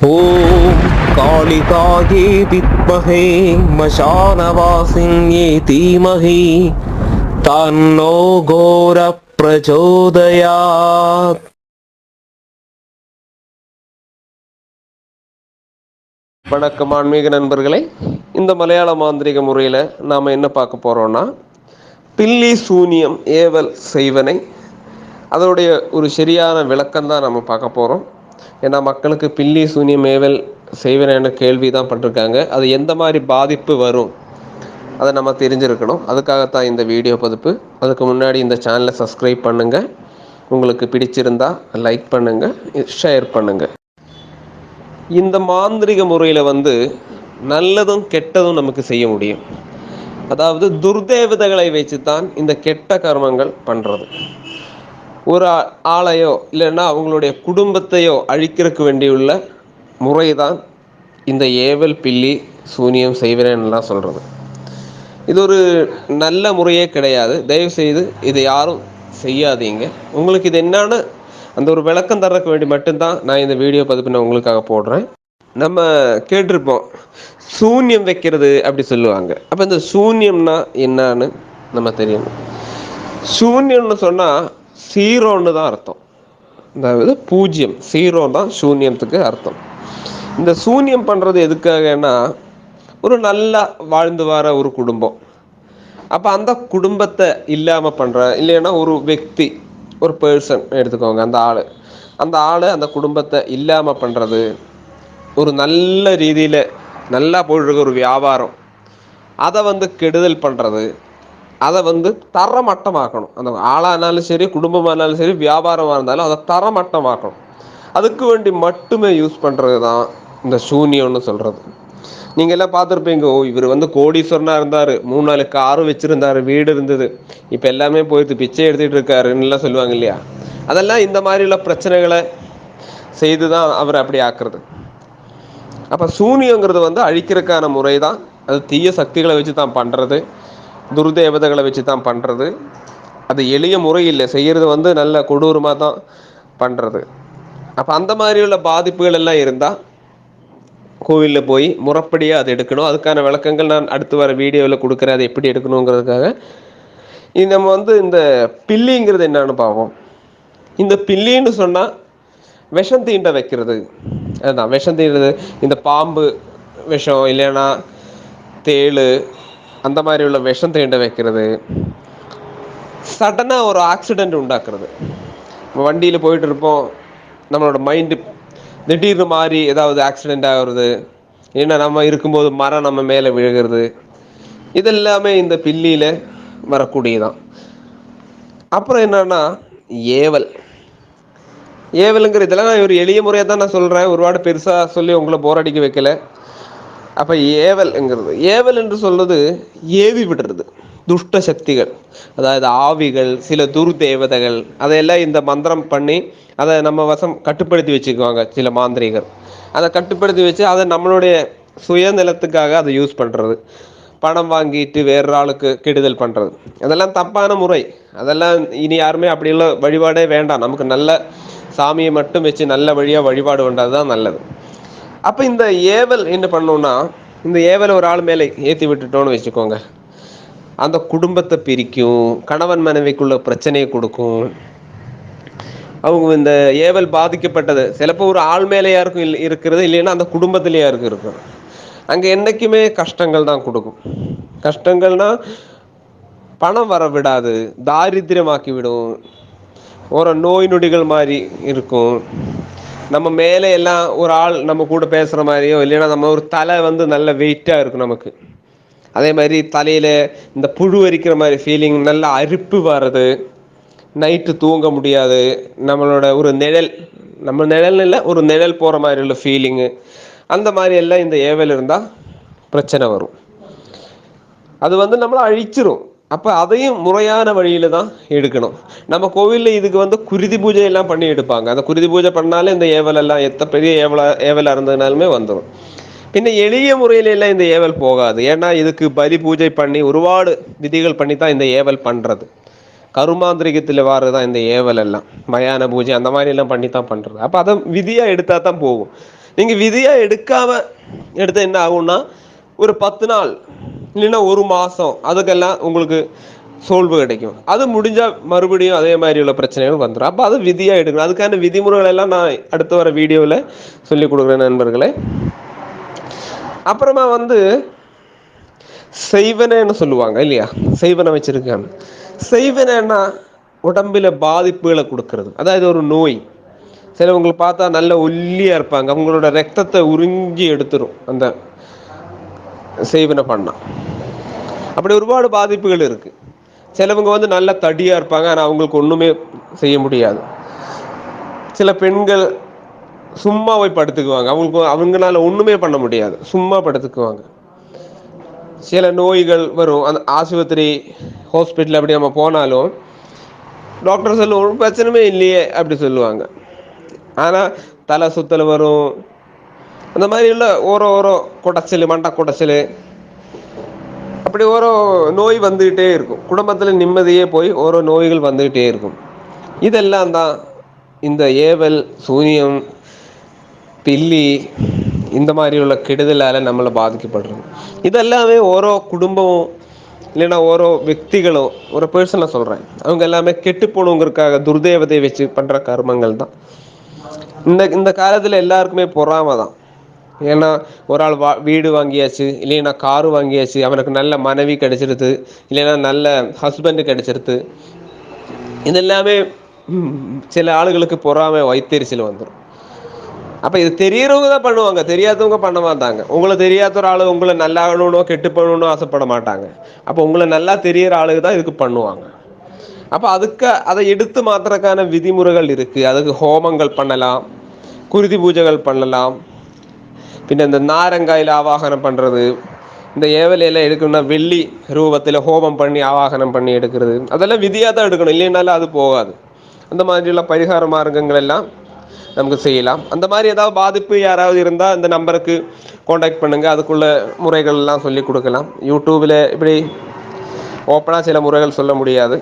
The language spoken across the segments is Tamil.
ॐ कालिकायै विद्महे मशानवासिन्ये धीमहि तन्नो घोरप्रचोदयात् வணக்கம் ஆன்மீக நண்பர்களே இந்த மலையாள மாந்திரிக முறையில் நாம் என்ன பார்க்க போகிறோம்னா பில்லி சூனியம் ஏவல் செய்வனை அதோடைய ஒரு சரியான விளக்கம் தான் நம்ம பார்க்க போகிறோம் ஏன்னா மக்களுக்கு பில்லி சூனியம் ஏவல் செய்வேன்னு கேள்வி தான் பட்டிருக்காங்க. அது எந்த மாதிரி பாதிப்பு வரும்? அதை நம்ம தெரிஞ்சிருக்கணும். அதுக்காகத்தான் இந்த வீடியோ பதிப்பு. அதுக்கு முன்னாடி இந்த சேனலை சப்ஸ்கிரைப் பண்ணுங்கள் உங்களுக்கு பிடிச்சிருந்தா லைக் பண்ணுங்கள் ஷேர் பண்ணுங்கள் இந்த மாந்திரிக முறையில் வந்து நல்லதும் கெட்டதும் நமக்கு செய்ய முடியும். அதாவது துர்தேவதைகளை வச்சு தான் இந்த கெட்ட கர்மங்கள் பண்ணுறது ஒரு ஆளையோ இல்லைன்னா அவங்களுடைய குடும்பத்தையோ அழிக்கிறதுக்கு வேண்டியுள்ள முறை தான் இந்த ஏவல் பில்லி சூனியம் செய்வனேன்னுலாம் சொல்கிறது இது ஒரு நல்ல முறையே கிடையாது. தயவு செய்து இதை யாரும் செய்யாதீங்க. உங்களுக்கு இது என்னன்னு அந்த ஒரு விளக்கம் தரக்கு வேண்டி மட்டும்தான் நான் இந்த வீடியோ பதிப்பு நான் உங்களுக்காக போடுறேன். நம்ம கேட்டிருப்போம் சூன்யம் வைக்கிறது அப்படி சொல்லுவாங்க. அப்போ இந்த சூன்யம்னா என்னன்னு நம்ம தெரியணும். சூன்யம்னு சொன்னால் சீரோன்னு தான் அர்த்தம். அதாவது பூஜ்ஜியம் சீரோ தான் சூன்யத்துக்கு அர்த்தம். இந்த சூன்யம் பண்ணுறது எதுக்காகன்னா ஒரு நல்லா வாழ்ந்து வர ஒரு குடும்பம். அப்போ அந்த குடும்பத்தை இல்லாமல் பண்ணுற இல்லைன்னா ஒரு வெக்தி ஒரு பர்சன் எடுத்துக்கோங்க அந்த ஆள். அந்த ஆள் அந்த குடும்பத்தை இல்லாமல் பண்ணுறது ஒரு நல்ல ரீதியில் நல்லா போயிட்டு ஒரு வியாபாரம் அதை வந்து கெடுதல் பண்ணுறது அதை வந்து தரமட்டமாக்கணும். அந்த ஆளானாலும் சரி குடும்பமானாலும் சரி வியாபாரமாக இருந்தாலும் அதை தரமட்டமாக்கணும். அதுக்கு வேண்டி மட்டுமே யூஸ் பண்ணுறது தான் இந்த சூன்யம்னு சொல்கிறது நீங்கள் எல்லாம் பார்த்துருப்பீங்க ஓ இவர் வந்து கோடீஸ்வரனாக இருந்தார். மூணு நாலு காரு வச்சுருந்தாரு வீடு இருந்தது. இப்போ எல்லாமே போயிட்டு பிச்சை எடுத்துகிட்டு இருக்காருன்னுலாம் சொல்லுவாங்க இல்லையா? அதெல்லாம் இந்த மாதிரி பிரச்சனைகளை செய்து தான் அவர் அப்படி ஆக்குறது. அப்போ சூனியங்கிறது வந்து அழிக்கிறதுக்கான முறை தான் அது தீய சக்திகளை வச்சு தான் பண்ணுறது துர்தேவதைகளை வச்சு தான் பண்ணுறது அது எளிய முறை இல்லை செய்கிறது வந்து நல்ல கொடூரமாக தான் பண்ணுறது அப்போ அந்த மாதிரி உள்ள பாதிப்புகள் எல்லாம் இருந்தால் கோவிலில் போய் முறைப்படியாக அதை எடுக்கணும். அதுக்கான விளக்கங்கள் நான் அடுத்து வர வீடியோவில் கொடுக்குறேன். அதை எப்படி எடுக்கணுங்கிறதுக்காக. இது நம்ம வந்து இந்த பில்லிங்கிறது என்னன்னு பார்ப்போம். இந்த பில்லின்னு சொன்னால் விஷம் தீண்ட வைக்கிறது. அதுதான். விஷம் தீண்டுறது இந்த பாம்பு விஷம் இல்லைன்னா தேள் அந்த மாதிரி உள்ள விஷம் தீண்ட வைக்கிறது சடனாக ஒரு ஆக்சிடெண்ட் உண்டாக்குறது வண்டியில் போயிட்டு இருப்போம் நம்மளோட மைண்டு திடீர்னு மாறி ஏதாவது ஆக்சிடெண்ட் ஆகுறது ஏன்னா நம்ம இருக்கும்போது மரம் நம்ம மேலே விழுகிறது இதெல்லாமே இந்த பில்லியில் வரக்கூடியதான் அப்புறம் என்னன்னா ஏவல் ஏவலுங்கிற இதெல்லாம் நான் ஒரு எளிய முறையாக தான் நான் சொல்கிறேன் ஒருபாடு பெருசாக சொல்லி உங்களை போர் அடிக்க வைக்கல அப்போ ஏவல்ங்கிறது ஏவல் என்று சொல்றது ஏவி விடுறது. துஷ்ட சக்திகள். அதாவது ஆவிகள் சில துர்தேவதைகள் அதையெல்லாம் இந்த மந்திரம் பண்ணி அதை நம்ம வசம் கட்டுப்படுத்தி வச்சுக்குவாங்க சில மாந்திரிகர். அதை கட்டுப்படுத்தி வச்சு அதை நம்மளுடைய சுயநலத்துக்காக அதை யூஸ் பண்ணுறது பணம் வாங்கிட்டு வேற ஆளுக்கு கெடுதல் பண்ணுறது அதெல்லாம் தப்பான முறை. அதெல்லாம் இனி யாருமே அப்படியெல்லாம் வழிபாடே வேண்டாம். நமக்கு நல்ல சாமியை மட்டும் வச்சு நல்ல வழியாக வழிபாடு பண்ணுறது தான் நல்லது. அப்போ இந்த ஏவல் என்ன பண்ணோம்னா இந்த ஏவலை ஒரு ஆள் மேலே ஏற்றி விட்டுட்டோன்னு வச்சுக்கோங்க. அந்த குடும்பத்தை பிரிக்கும் கணவன் மனைவிக்குள்ள பிரச்சனையை கொடுக்கும். அவங்க இந்த ஏவல் பாதிக்கப்பட்டது சிலப்போ ஒரு ஆள் மேலேயா இருக்கும் இல்லை இருக்கிறது இல்லைன்னா அந்த குடும்பத்திலேயா இருக்கு இருக்கும். அங்கே என்றைக்குமே கஷ்டங்கள் தான் கொடுக்கும். கஷ்டங்கள்னா பணம் வர விடாது தாரித்திரமாக்கி விடும். ஒரு நோய் நொடிகள் மாதிரி இருக்கும். நம்ம மேலே எல்லாம் ஒரு ஆள் நம்ம கூட பேசுகிற மாதிரியோ இல்லைன்னா நம்ம ஒரு தலை வந்து நல்ல வெயிட்டாக இருக்கும் நமக்கு. அதே மாதிரி தலையில் இந்த புழு அரிக்கிற மாதிரி ஃபீலிங் நல்ல அரிப்பு வர்றது நைட்டு தூங்க முடியாது நம்மளோட ஒரு நிழல் நம்ம நிழல் இல்லை ஒரு நிழல் போகிற மாதிரி உள்ள ஃபீலிங்கு அந்த மாதிரி எல்லாம் இந்த ஏவல் இருந்தால் பிரச்சனை வரும். அது வந்து நம்மளை அழிச்சிரும். அப்போ அதையும் முறையான வழியில தான் எடுக்கணும். நம்ம கோவிலில் இதுக்கு வந்து குருதி பூஜை எல்லாம் பண்ணி எடுப்பாங்க. அந்த குருதி பூஜை பண்ணாலே இந்த ஏவல் எல்லாம் எத்த பெரிய ஏவலா ஏவலாக இருந்ததுனாலுமே வந்துடும் பின்ன எளிய முறையில எல்லாம் இந்த ஏவல் போகாது. ஏன்னா இதுக்கு பலி பூஜை பண்ணி ஒருபாடு விதிகள் பண்ணி தான் இந்த ஏவல் பண்ணுறது கருமாந்திரிகத்தில் வாரு தான் இந்த ஏவல் எல்லாம். மயான பூஜை அந்த மாதிரி எல்லாம் பண்ணி தான் பண்ணுறது அப்போ அதை விதியாக எடுத்தால் தான் போகும். நீங்கள் விதியாக எடுக்காமல் எடுத்தால் என்ன ஆகும்னா ஒரு பத்து நாள் இல்லைன்னா ஒரு மாதம் அதுக்கெல்லாம் உங்களுக்கு சோல்வு கிடைக்கும். அது முடிஞ்சால் மறுபடியும் அதே மாதிரி உள்ள பிரச்சனைகள் வந்துடும் அப்போ அது விதியாக எடுக்கணும். அதுக்கான விதிமுறைகள் எல்லாம் நான் அடுத்து வர வீடியோவில் சொல்லி கொடுக்குறேன் நண்பர்களே. அப்புறமா வந்து செய்வனேன்னு சொல்லுவாங்க இல்லையா? செய்வனை வச்சிருக்காங்க. செய்வனேன்னா உடம்பில் பாதிப்புகளை கொடுக்கறது. அதாவது ஒரு நோய். சிலவங்களை பார்த்தா நல்ல ஒல்லியாக இருப்பாங்க. அவங்களோட ரத்தத்தை உறிஞ்சி எடுத்துரும் அந்த செய்வனை பண்ணான் அப்படி ஒருபாடு பாதிப்புகள் இருக்குது சிலவங்க வந்து நல்ல தடியாக இருப்பாங்க ஆனால் அவங்களுக்கு ஒன்றுமே செய்ய முடியாது. சில பெண்கள் சும்மா போய் படுத்துக்குவாங்க. அவங்களுக்கு அவங்களால ஒன்றுமே பண்ண முடியாது. சும்மா படுத்துக்குவாங்க. சில நோய்கள் வரும். அந்த ஆஸ்பத்திரி ஹாஸ்பிட்டல் அப்படி நம்ம போனாலும் டாக்டர் சொல்லுவோம் ஒரு பிரச்சனையுமே இல்லையே அப்படி சொல்லுவாங்க. ஆனால் தலை சுத்தல் வரும் அந்த மாதிரி உள்ள ஒரு ஒரு குடைச்சல் மண்டை குடைச்சல். அப்படி ஒரு நோய் வந்துக்கிட்டே இருக்கும். குடும்பத்தில் நிம்மதியே போய் ஓரோ நோய்கள் வந்துக்கிட்டே இருக்கும். இதெல்லாம் தான் இந்த ஏவல் சூனியம் பில்லி இந்த மாதிரி உள்ள கெடுதலால் நம்மளை பாதிக்கப்படுறோம் இதெல்லாமே ஓரோ குடும்பமும் இல்லைன்னா ஓரோ வியக்திகளும் ஒரு பர்சனாக சொல்கிறேன் அவங்க எல்லாமே கெட்டு போகணுங்கிறக்காக துர்தேவதை வச்சு பண்ணுற கர்மங்கள் தான். இந்த இந்த காலத்தில் எல்லாருக்குமே பொறாமை தான். ஏன்னா ஒரு ஆள் வா வீடு வாங்கியாச்சு இல்லைன்னா காரு வாங்கியாச்சு அவனுக்கு நல்ல மனைவி கிடைச்சிருது இல்லைன்னா நல்ல ஹஸ்பண்டு கிடைச்சிருது. இதெல்லாமே சில ஆளுகளுக்கு பொறாமை வைத்தறிச்சல் வந்துடும் அப்போ இது தெரியறவங்க தான் பண்ணுவாங்க தெரியாதவங்க பண்ண மாட்டாங்க. உங்களை தெரியாத ஒரு ஆள் உங்களை நல்லா ஆகணும்னோ கெட்டு பண்ணணும்னோ ஆசைப்பட மாட்டாங்க. அப்போ உங்களை நல்லா தெரியற ஆளுங்க தான் இதுக்கு பண்ணுவாங்க. அப்போ அதுக்கு அதை எடுத்து மாத்துறதுக்கான விதிமுறைகள் இருக்குது அதுக்கு ஹோமங்கள் பண்ணலாம் குருதி பூஜைகள் பண்ணலாம் പിന്നെ இந்த நாரங்காயில் ஆவாகனம் பண்ணுறது இந்த ஏவலையில் எடுக்கணும்னா வெள்ளி ரூபத்தில் ஹோமம் பண்ணி ஆவாகனம் பண்ணி எடுக்கிறது. அதெல்லாம் விதியாக தான் எடுக்கணும் இல்லைன்னாலும் அது போகாது. அந்த மாதிரிയുള്ള பரிகார மார்க்கங்கள் எல்லாம் நமக்கு செய்யலாம். அந்த மாதிரி ஏதாவது பாதிப்பு யாராவது இருந்தால் இந்த நம்பருக்கு காண்டாக்ட் பண்ணுங்கள் அதுக்குள்ள முறைகள்லாம் சொல்லி கொடுக்கலாம். யூடியூப்பில் இப்படி ஓப்பனாக சில முறைகள் சொல்ல முடியாது.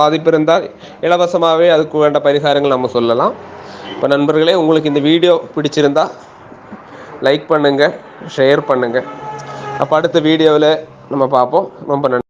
பாதிப்பு இருந்தால் இலவசமாகவே அதுக்கு வேண்ட பரிகாரங்கள் நம்ம சொல்லலாம். இப்போ நண்பர்களே உங்களுக்கு இந்த வீடியோ பிடிச்சிருந்தால் லைக் பண்ணுங்கள் ஷேர் பண்ணுங்கள் அப்போ அடுத்த வீடியோவில் நம்ம பார்ப்போம். ரொம்ப நன்றி.